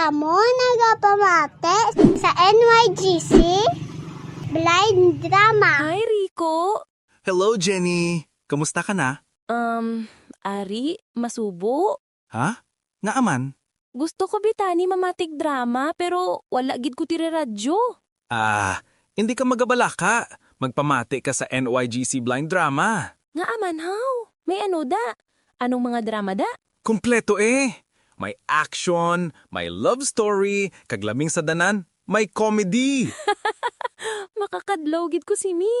Kamo nagapamate sa NYGC Blind Drama. Hi, Rico. Hello, Jenny. Kamusta ka na? Um, Ari, masubo. Ha? Nga aman? Gusto ko bitani mamatik drama pero wala gid ko tiri radyo. Ah, hindi ka magabala ka. Magpamati ka sa NYGC Blind Drama. Nga aman how? May ano da? Anong mga drama da? Kompleto eh. May action, may love story, kaglaming sa danan, may comedy. Makakadlaw gid ko si Mi.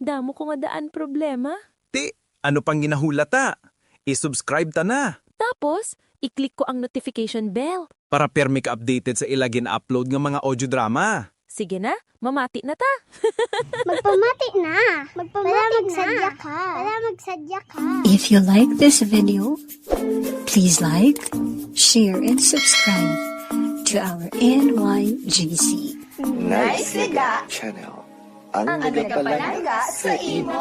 Damo ko nga daan problema. Ti, ano pang ginahulata? I-subscribe ta na Tapos, i-click ko ang notification bell. para permi ka updated sa ilagin upload ng mga audio drama. Sige na, mamati na ta. Magpamati na. Magpamati Para magsadya ka. Para magsadya ka. If you like this video, please like, share, and subscribe to our NYGC. Channel. Ang nagapalaga sa imo.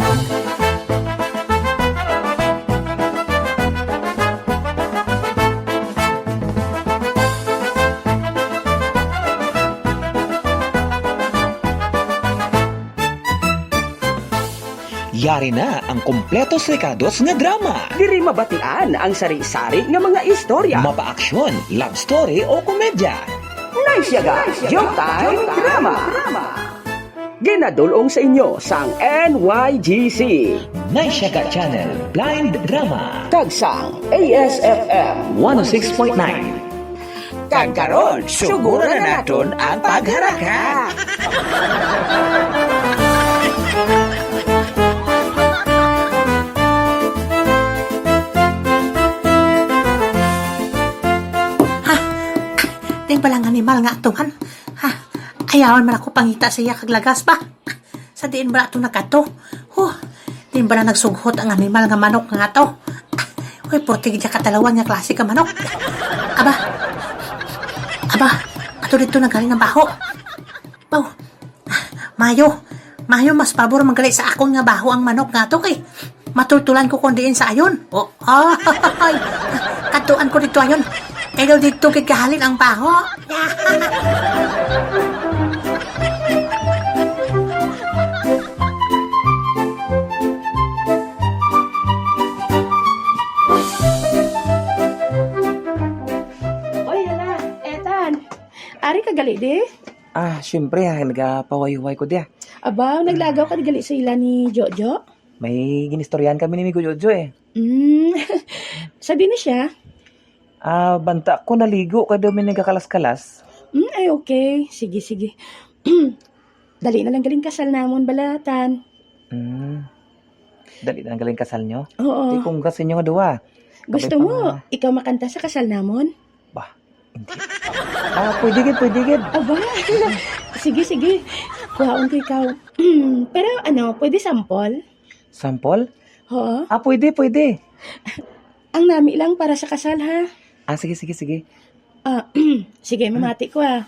Yari na ang kompletos rekados nga drama. Diri mabatian ang sari-sari nga mga istorya. Mapa-aksyon, love story o komedya. Naisyaga, Joke Time Drama. Ginadulong sa inyo sang NYGC. Naisyaga Channel Blind Drama Tagsang ASFM 106.9 Kagkaroon, suguro na naton ang pagharaka. animal nga atuhan. Ha? Ayawan man ako pangita sa iya kaglagas ba? Sa diin ba ito nakato? Huh, diin ba na nagsughot ang animal nga manok nga to? Uy, puti gidya katalawan nga klase ka manok. Aba, aba, ato dito nagaling ng baho. Baw, mayo, mayo mas pabor magaling sa akong nga baho ang manok nga to kay matultulan ko kung diin sa ayon. Oh, ay, katuan ko dito ayon. Kaya dito kay kahalin ang baho. Oy, hala, etan. Ari ka gali di? Ah, syempre ha, nagapaway-way ko dia. Aba, naglagaw ka gali sa ila ni Jojo? May ginistoryahan kami ni Migo Jojo eh. Hmm, sabi na siya. Ah, banta ko naligo kada may nagkakalas-kalas. Hmm, ay okay. Sige, sige. Dali na lang galing kasal namon balatan. Hmm. Dali na ang galing kasal nyo. Oo. Di kung kasi nyo nga duwa. Gusto Kabay pa mo, nga. ikaw makanta sa kasal namon? Bah, hindi. ah, pwede gid, pwede gid. Aba, sige, sige. Kuhaon ko ikaw. Pero ano, pwede sample? Sample? Oo. Ah, pwede, pwede. Ang nami lang para sa kasal, ha? Ah, sige, sige, sige. Ah, sige, mamati ko, ah.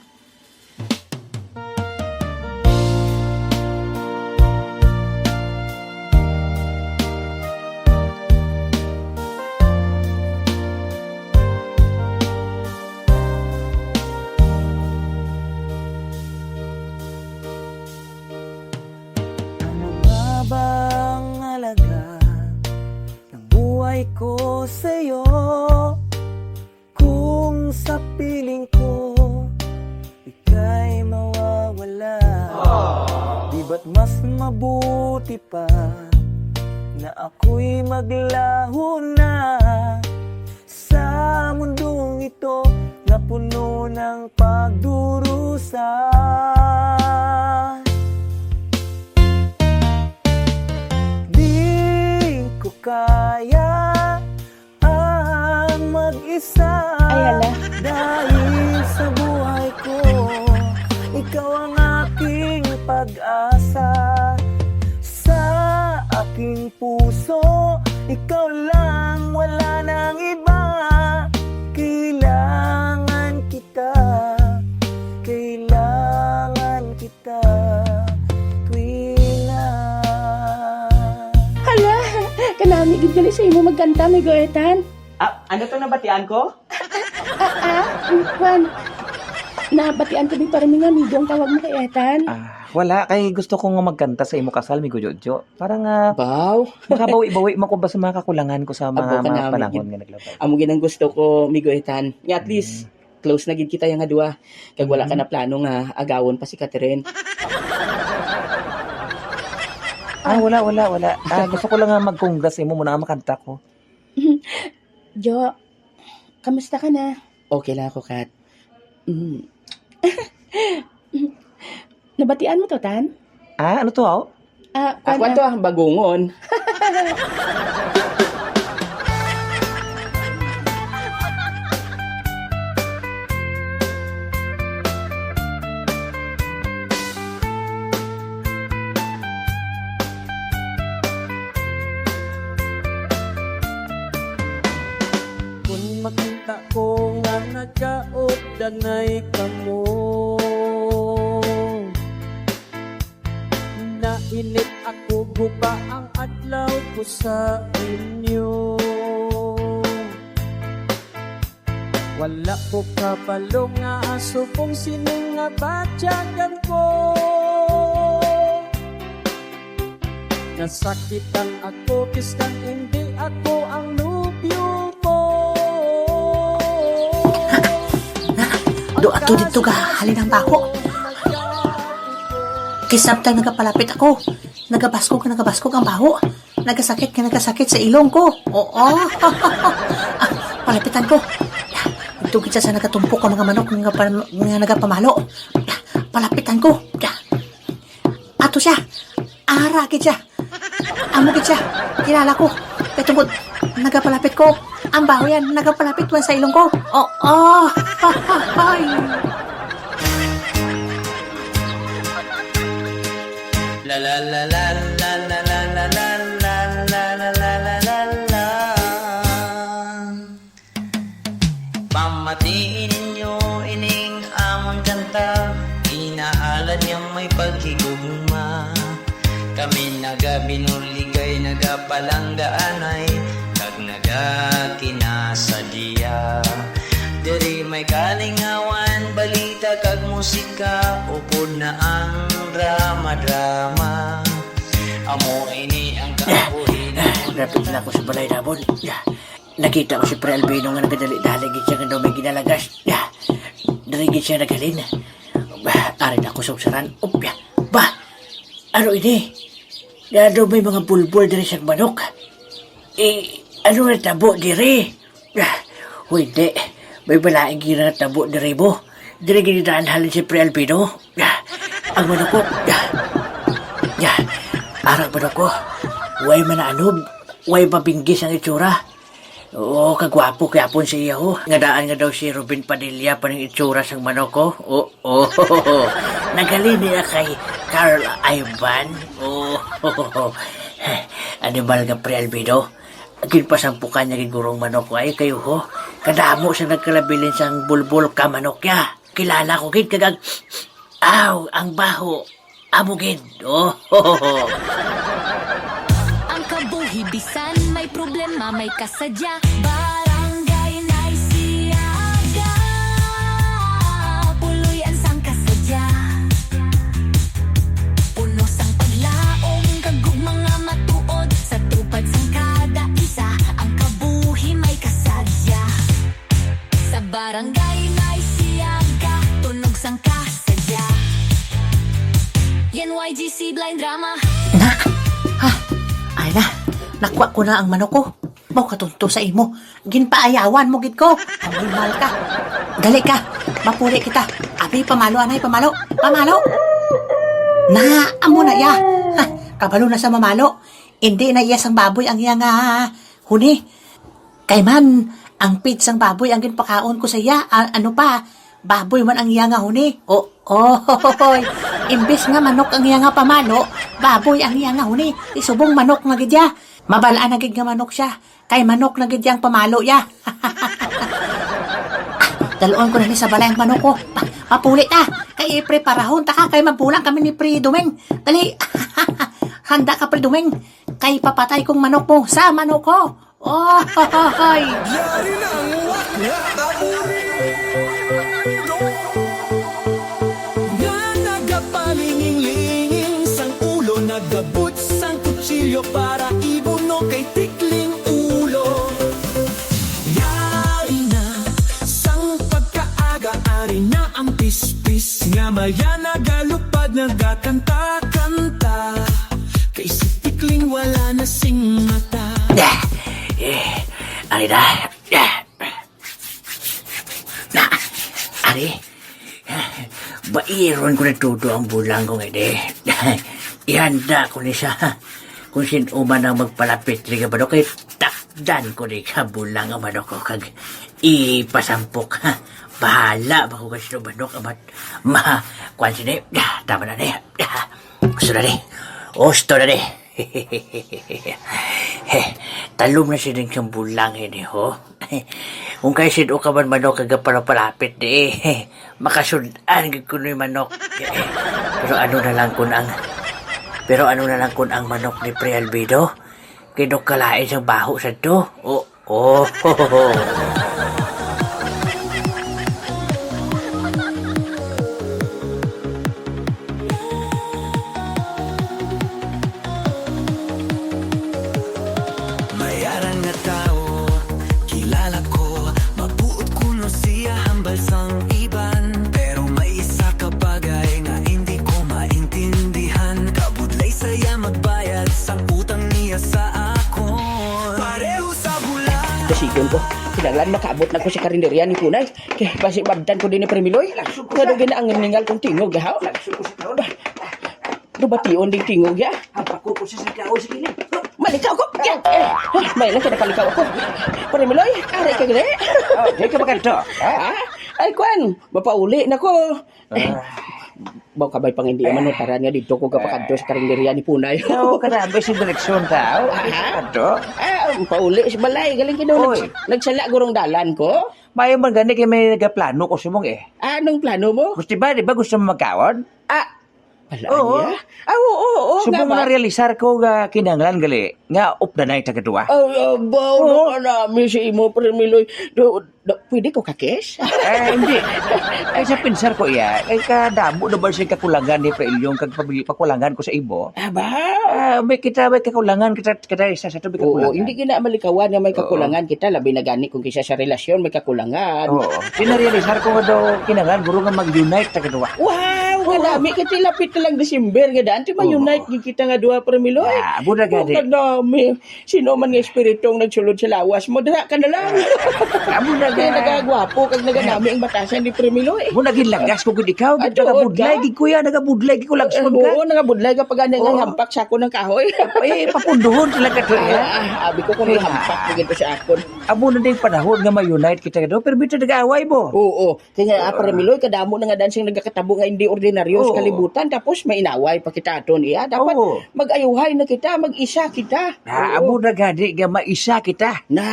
Ay, hala. Dahil sa buhay ko Ikaw ang aking pag-asa Sa aking puso Ikaw lang, wala nang iba Kailangan kita Kailangan kita Hala, kanami gid gali sa imo magkanta, may goetan. Ah, ano to nabatian ko? Ah, Juan, nabatian kami para mga amigo ang tawag mo kay Ethan. Ah, wala. Kay gusto ko nga magkanta sa imo kasal, mi Jojo. Parang nga, Baw. makabawi-bawi man ko ba sa mga kakulangan ko sa mga, mga namin, panahon gid. nga naglabay. Amo ginang gusto ko, Migo Ethan. Nga at least, close na gid kita yung nga duwa. Kag wala ka na plano nga agawon pa si Catherine. Ah, wala, wala, wala. Ah, gusto ko lang nga mag-congrats sa imo muna makanta ko. Jo, kamusta ka na? Okay lang ako, Kat. Mm. Nabatian mo to, Tan? Ah, ano to, aw? Ah, Ako kuwan, to ah, bagungon. danay kamo Nainip ako guba ang adlaw ko sa inyo. Wala ko kapalo nga aso kung sining nga batyagan ko. Nasakitan ako kiskan hindi ako ang Do ato dito ka, halin ang bako. Kisabtang nagapalapit ako. Nagabasko ka, nagabasko ang baho. Nagasakit ka, nagasakit sa ilong ko. Oo. ah, palapitan ko. Kita sa nagatumpok ang mga manok nga, nga nagapamalo. Palapitan ko. Ato siya. Ara gid siya. Amo gid siya. Kilala ko. Kaya tungkol, nagapalapit ko. Ang baho yan, nagapalapit man sa ilong ko. Oo. Oh, Ay. La la la la la la la la la Pamatiin ninyo ining amon kanta Inaalad niyang may pagkigugma Kami nagabinuligay nagapalanggaanay Kag nagakinasadya Diri may kalingawan balita kag musika Upod na ang drama-drama Amo ini ang kabuhin Rapid na ako sa balay dabon. Ya. Nakita ko si Pre Albino nga nagadali-dali gid siya nga daw may ginalagas. Ya. Dari gid siya nagalin. Bah, ari na ako sa usaran. Upya. Ba. Ano ini? Ya daw may mga bulbul diri sa manok. Eh, ano nga tabo diri? Ya. Huy, di. May balaing gira nga tabo diri mo. Diri gid daan halin si Pre Albino. Ya. Ang manok ko. Ya. Ya. Arang manok ko. Way mananob, way mabinggis ang itsura. Oo, kagwapo kaya po siya ho. Ngadaan nga daw si Ruben Padilla pa ng itsura sang manok ko. Oo, oh, oh, Nagali niya kay Carl Ivan. Oo, oh, Animal nga pre Albedo. Agin pa sampukan niya gigurong manok. Ay kayo ho. Kadamo sa nagkalabilin sang bulbul ka manok ya. Kilala ko gid kagag... Aw, ang baho. Amo gid. Oh, Ang kabuhi bisan may problema may kasadya Barangay Barangay Naisiaga Tunog sang kasadya Yan YGC Blind Drama Na! Ha? Ay na, nakuha ko na ang manok ko. Mau katunto sa imo. Ginpaayawan mo gid ko. Animal ka. Dali ka. Mapuli kita. Abi, pamalo, anay, pamalo. Pamalo. Na, amo na ya. Ha, kabalo na sa mamalo. Hindi na iyas ang baboy ang iya nga huni. Kay man, ang pitsang baboy ang ginpakaon ko sa iya. Ano pa, baboy man ang iya nga huni. O, oh, hoy. Imbes nga manok ang iya nga pamalo, baboy ang iya nga huni. Isubong manok nga gidya. Mabalaan na nga manok siya. Kay manok na gid yang pamalo ya. Daluan ko na ni sa balay ang manok ko. Pa, papuli ta. Kay preparahon ta ka. Kay mabulang kami ni Pre Dumeng. Dali. Handa ka Pre Dumeng. Kay papatay kong manok mo sa manok ko. ああ、はい。Bairon ko na tuto ang bulang ko ngayon eh. Ihanda ko ni siya. Kung sino man ang magpalapit rin ka ba kay takdan ko ni ka bulang ang manok ko kag ipasampok. ha. Bahala ba ko kasi manok amat ma kwan. Tama na ni. Gusto na ni. Gusto na ni. Talom na siya siyang bulang ini ho. Kung kayo sido ka man manok kaga para palapit di eh. Makasudan gid ni manok. Eh, Pero ano na lang kun ang pero ano na lang kun ang manok ni Pre Albedo? Kinukalain sa baho sa to. Oh, oh, Dasigon ko. Kinanglan makaabot na ko sa karinderya ni Punay. Kaya basi babdan ko din ni Premiloy. Nga doon gina ang ningal kong tingog, ha? Dubation din tingog, ya? Ako ko sa kao sa kilid. Malikaw ko! Ah, may lang ka nakalikaw ako. Premiloy, aray ka gani? Oh, di ka maganto. Ha? Ay, kwan, mapauli na ko. Eh, Baw ka ba'y pang hindi man notaran nga dito ko kapakadto sa karinderya ni Punay. Oo, karami sa direksyon ka maganto. Ah, pauli si balay galing kino Oy. nags, nagsala gurong dalan ko. Mayo man gani kay may nagaplano ko sumong eh. Anong plano mo? Gusto ba, di ba gusto mo magkawon? Ah, wala Oo. niya. Ah, oo, oo, oo, nga Subong ba? na realisar ko nga kinanglan gali nga up na na tagadua. Ay, abaw, oh. na namin si Imo Premiloy. Do, do, pwede ko kakes? Eh, hindi. Ay, sa pinsar ko iya, ay kadamo na ba siya kakulangan ni Prelyong kag pabili pakulangan ko sa ibo? Aba, Ah, may kita may kakulangan kita kita isa sa tubi Oo, kakulangan. hindi gina malikawan nga may kakulangan kita. Labi na gani kung kisa sa relasyon may kakulangan. Oo. Pinarealisar ko nga daw kinanglan guro nga mag-unite tagadua. Wow, nga dami. Na lang December nga daan. Ti ma-unite gi kita nga duha Premiloy. Ah, buda Oh, gani. kadami. Sino man nga espiritong nagsulod sa lawas mo, dira ka na lang. Amo na Kaya ga. nagagwapo kag naganami ang batasan ni Premiloy. Mo naging lagas ko gud ikaw, gid Ah, nagabudlay gid kuya, nagabudlay gid ko Eh, lagsod ka. Oo, nangabudlay ka pag nga hampak sa ako ng kahoy. Eh, papunduhon sila ka to. eh. Ah, abi ko kung hampak gito sa akon. Amo na din panahon nga ma-unite kita do, pero bito nag-away mo. Oo, kaya nga Premiloy kadamo na nga dancing nagkakatabo nga hindi ordinaryo sa kalibutan tapos may inaway pa kita aton iya. Dapat Oo. mag-ayuhay na kita, mag-isa kita. Ah, Oo. amo na gani nga maisa kita. na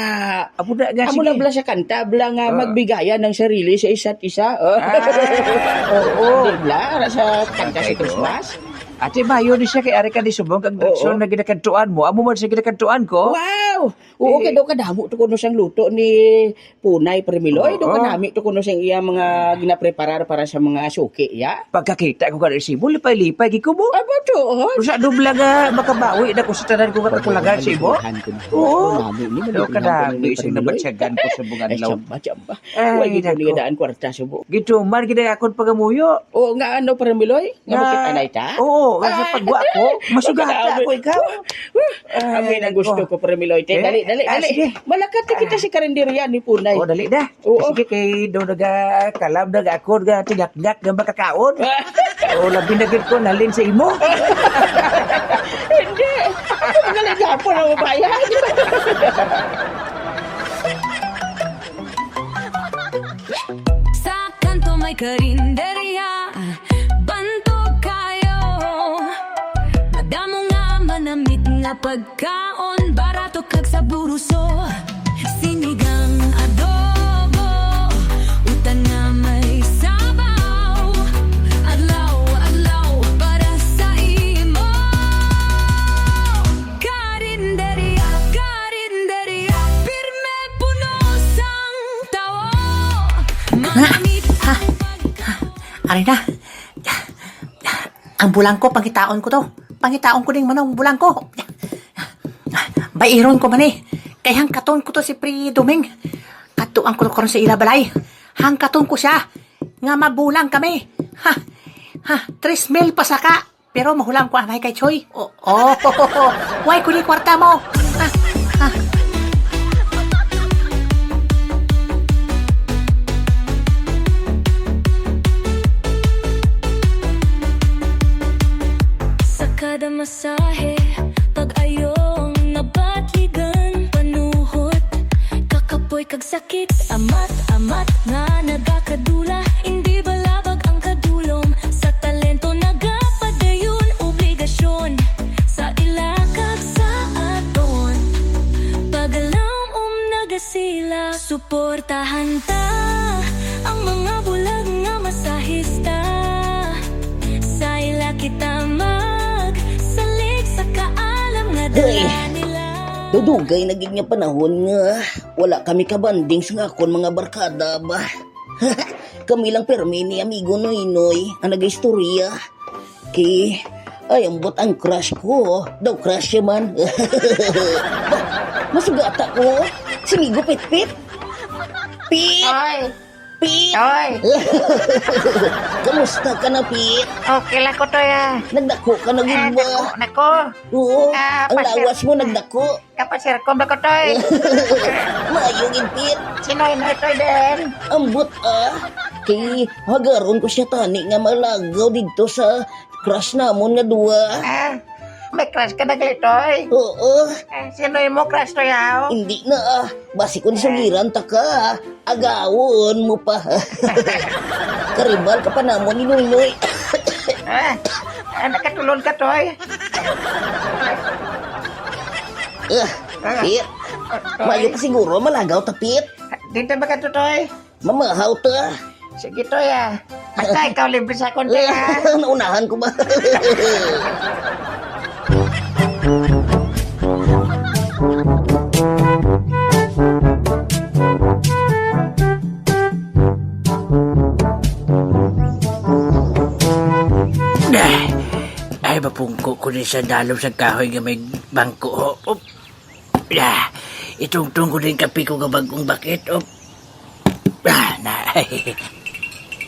Amo na nga Amo sige. na bala sa kanta, bala nga Ah. magbigayan ng sarili sa isa't isa. Oo. Di bala, sa kanta sa Christmas. Ate Mayo ni siya kay ari ka di subong kag Oo. direksyon na ginakantuan mo. Amo man siya ginakantuan ko. Wow! Oo, Eh. kaya daw kadamo to kuno siyang luto ni Punay Premiloy. Daw Oo. kadami to kuno siyang iya mga ginapreparar para sa mga suki, ya. Pagkakita ko ka resibo, lipay-lipay gid ko mo. Aba to, oh. Sa dubla nga makabawi na ko sa tanan ko nga kakulangan sa imo. Oo. Do kadami isang nabatsyagan ko sa bungan Ay, law. chamba, chamba. Ay, Huwag ito nako. nga daan kwarta sa buo. Gito man gid akon pagamuyo. Oo nga, ano, Premiloy? Nga makita na ita? Oo, nga sa pagwa ko, masugata ako ikaw. Amin ang Ay, gusto ko, Premiloy. Te, Eh, dali, dali, ah, dali. sige. Malakat na kita si karinderya ni Punay. Oh, dali dah. Oo. Sige kay do naga kalam naga ako nga tingak-ngak nga makakaon. O labi na ko nalin sa imo. Hindi. Ako magaling po na mabayan. Sa kanto may karinderya Bantog kayo Madamo nga manamit nga pagkaon Barato kag sa buruso Sinigang adobo Utan nga may sabaw Adlaw, adlaw para sa imo Karinderya, karinderya Pirme puno sang tao Manamit Ha? Ari na. Ang bulang ko, pangitaon ko to. Pangitaon ko ding manong bulang ko. Bairon ko man eh. Kaya hangkaton ko to si Pri Duming. Katuan ko karon sa ila balay. Hangkaton ko siya. nga mabulang kami. Ha, ha, tres mil pa saka. Pero mahulang ko anay kay Choy. Oh, oh, oh, oh. Why kuni kwarta mo? Ha, ha. Sa kada kag sakit Amat, amat nga nagakadula Hindi balabag ang kadulom Sa talento nagapadayon Obligasyon. Sa ilakag sa aton. Pagalam um nagasila. Suportahan ta Ang mga bulag nga masahista. Sa ila kita mag Salik sa kaalam nga dala nila Dudugay naging nga panahon nga wala kami kabanding sa akon mga barkada ba. kami lang permi ni amigo Noy Noy ang nag-istorya. Ki, ay ambot ang crush ko. Daw crush siya man. masugata ko. Si Migo Pit Pit. Pit! Pit! Oy! Kamusta ka na, Pit? Okay lang ko to ya. Nagdako ka na gud ba? Nako! Oo, Ah, ang pasir- lawas mo nagdako. Kapasir ko ba ko to eh? Mayong Pit. Sinoy na ito din? Ambot ah. Kay hagaron ko siya tani nga malagaw dito sa crush namon nga duwa. Ah, may crush ka na glitoy? Oo. Eh, sinoy mo crush to yaw? Hindi na ah. Basi ko suliran ta ka. Agawon mo pa. Karibal ka pa namon ni Noynoy. Ah, ah, nakatulon ka to eh. Ah, Pit. Mayo pa siguro malagaw ta Pit. Dito ba ka to toy? Mamahaw ta. Sige to ya. Basta ikaw libre sa konti ha. Naunahan ko ba? ay mapungko ko ni sa dalom sa kahoy nga may bangko. Oh, oh. Ah, itungtong ko din kape ko nga bagong bakit. Oh. Ah, na, ay,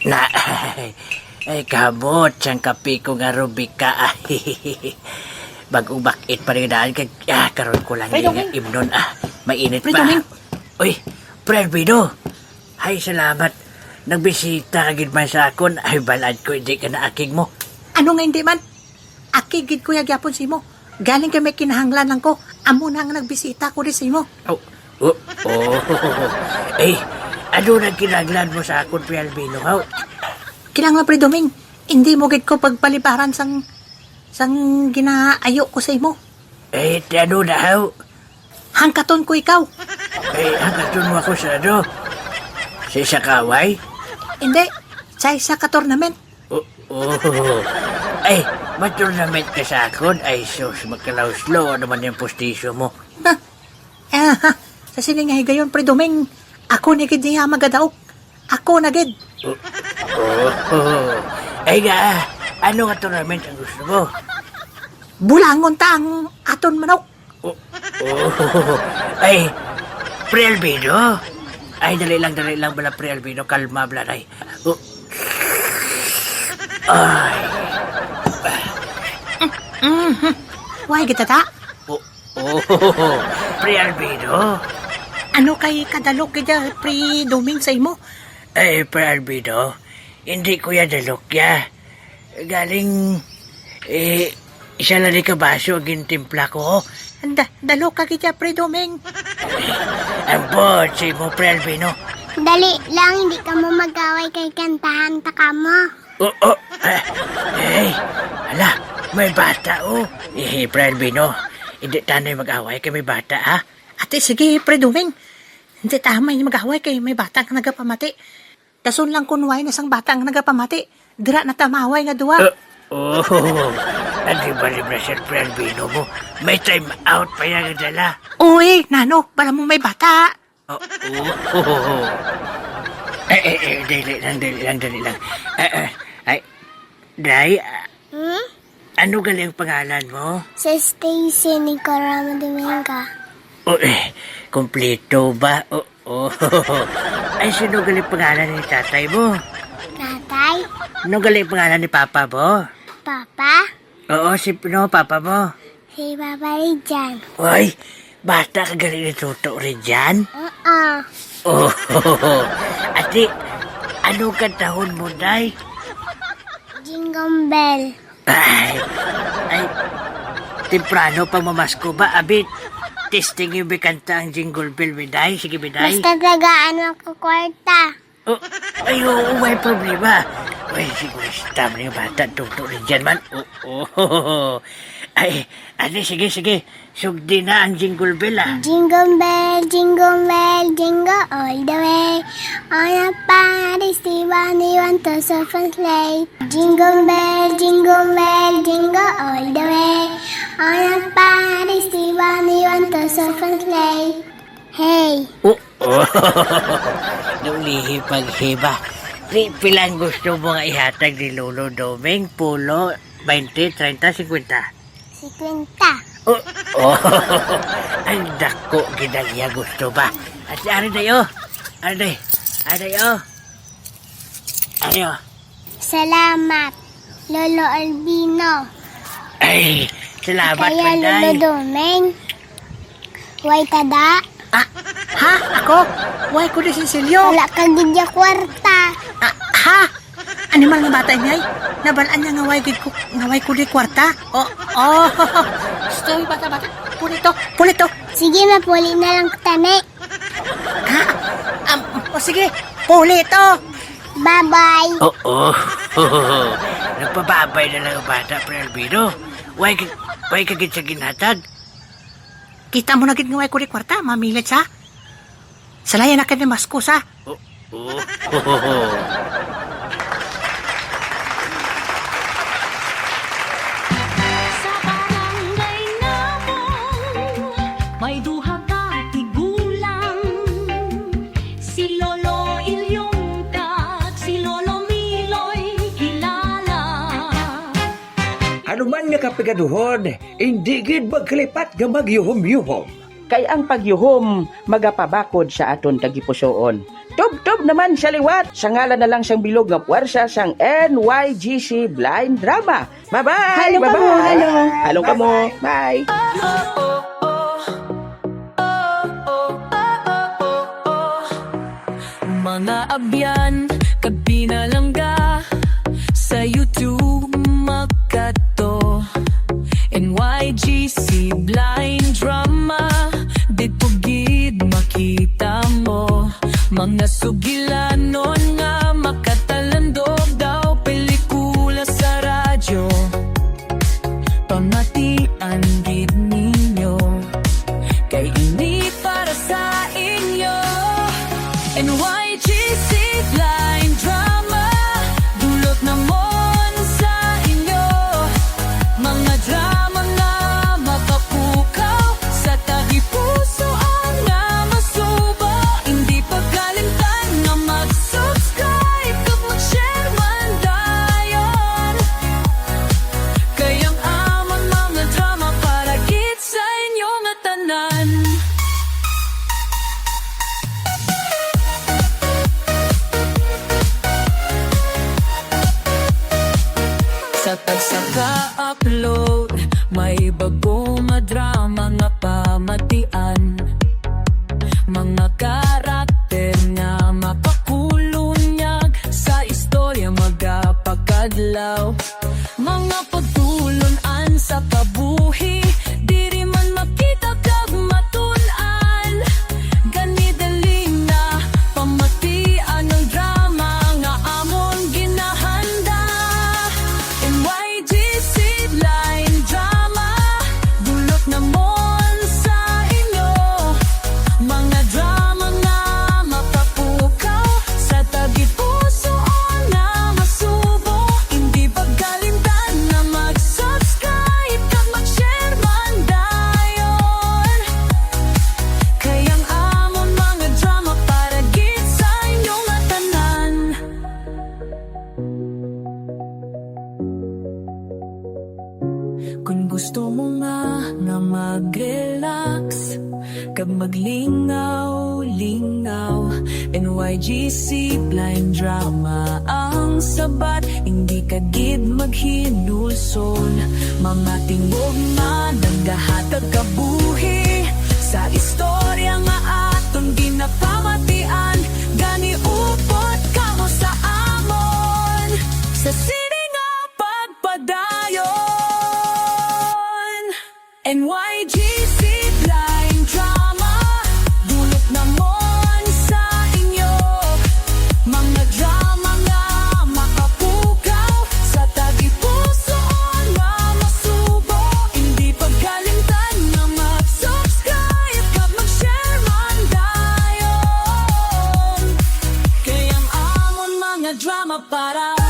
na, ay, ay kamot siyang kape ko nga rubika. Ay, bagong bakit pa rin daan. Kag, ah, karoon ko lang Pre, yung imnon. Ah, mainit Pre, pa. Doming. Uy, Pre Albedo. Ay, salamat. Nagbisita ka gid man sa akon. Ay, balad ko hindi ka na aking mo. Ano nga hindi man? Aki gid ko yagyapon si mo. Galing kami kinahanglan lang ko. Amo na nga nagbisita ko rin si mo. Oh, oh, oh. Eh, ano na kinaglan mo sa akon, Pri Albino, ha? Kailangan pre Doming, hindi mo gid ko pagpalibaran sang sang ginaayo ko sa imo. Eh, ano na, ha? Hangkaton ko ikaw. Eh, hanggatun mo ako sa ano? Sa isa kaway? Hindi, sa isa ka tournament. Oh, oh. Ay, maturnament ka sa akon? Ay, sus, magkalauslo naman yung postisyo mo. Ha? Eh, ha? Sa siningay gayon, pre Doming, ako na gid niya magadaok. Ako na gid. Oh, oh. Ay nga, ano nga tournament ang gusto mo? Bulangon ta ang aton manok. Oh, ay, Pre Albino? Ay, dali lang, dali lang bala, Pre Albino. Kalma, blanay. Oh. Ay, Why kita ta? oh, oh, Pre Albino? Ano kay kadalok gid pre Doming sa imo? Ay, Pre Albino, hindi ko yan dalokya. Galing, eh, isa lang ni kabaso ang gintimpla ko. Da, dalo ka gid pre Doming. Ang botsi mo, Pre Albino. Dali lang, hindi ka mo mag-away kay kantahan ta ka mo. Oh, oh, ah, eh, ala, may bata, oh. Eh, Pre Albino, hindi tanay mag-away kay may bata, ha? Ate, sige, pre Doming. Hindi tama yung mag-away kay may bata nga nagapamati. Dason lang kunway na sang bata nga nagapamati. Dira na tamaway nga duwa. Oh, oh, ano ba libre siya, Albino mo? May time out pa yan dala. Uy, nano, bala mo may bata. Oh, oh, oh, oh. Eh, eh, eh, dali lang, dali lang, dali lang. Eh, eh, Day, Hmm? ano galing pangalan mo? Sa Stacy ni Karama Dominga. Oh, eh, kompleto ba? Oh, oh, Ay, sino galing pangalan ni tatay mo? Tatay? Ano galing pangalan ni Papa mo? Papa? Oo, si no, Papa mo. Si Papa Rijan. Uy, basta ka galing ni Toto rin dyan. Oo. Oh, ati, ano ka tahon mo, Day? Jingle bell. Ay, ay, temprano pa mamasko ba, abit? Testing yung bikanta ang jingle bell, Biday. Sige, Biday. Basta tagaan ako kwarta. Oh, ay, oo, may problema. Uy, siguro tama na yung bata. Tuto rin dyan man. Oo, oh, Ay, ano, sige, sige. Sugdi na ang jingle bell, ah. Jingle bell, jingle bell, jingle all the way. On a party, Steve Bunny want to surf and slay. Jingle bell, jingle bell, jingle all the way. On a party, Steve Bunny want to surf and slay. Hey, Oo. Oh, Naulihi paghiba. Di, pilang gusto mo nga ihatag ni Lolo Doming? Pulo, 20, 30, 50. Si Quinta. Oh, oh. Ang dako ginagya gusto ba? At ano tayo? Ano tayo? Ano tayo? Ano? Salamat, Lolo Albino. Ay, salamat Kaya Lolo Panday. Domeng. Way tada. Ha? Ako? Why ko ni Cecilio? Wala ka gidya kwarta. Animal nga bata niya? Nabalaan niya nga way ko, nga way ko di kwarta? Oh, oh. Story bata bata. Pulito, pulito. Sige, mapuli na lang tani. Ha? Um, o sige, pulito. Bye-bye. Oo. Oh, Nagpababay na lang ang bata, Pre Albino. Why ka, why ka git sa ginatag? Kita mo na gid nga way ko di kwarta, mamilit sa. Salayan na ka ni Maskus ha. Oo. Sa may duha ka tigulang Si Lolo Ilyong kag si Lolo Miloy kilala Ano man nga kapigaduhon, hindi gid magkalipat nga magyuhom-yuhom. Kay ang pagyuhom, magapabakod sa aton tagipusoon. Tub-tub naman sa liwat, sa ngalan na lang siyang bilog nga puwersa sang NYGC Blind Drama. Bye-bye! Halo ka mo, bye-bye. halo. Halo ka mo. Bye! Mga abyan, kag pinalangga Sa YouTube makato NYGC blind drama. Dito gid makita mo. Mga sugilanon Mga Kung gusto mo nga na mag-relax Kag maglingaw-lingaw NYGC blind drama ang sabat. Hindi ka gid maghinulson Mga tingog na nagdahatag kabuhi. Sa istorya nga aton ginapamatian Gani upot ka mo sa amon. Sa drama, but I.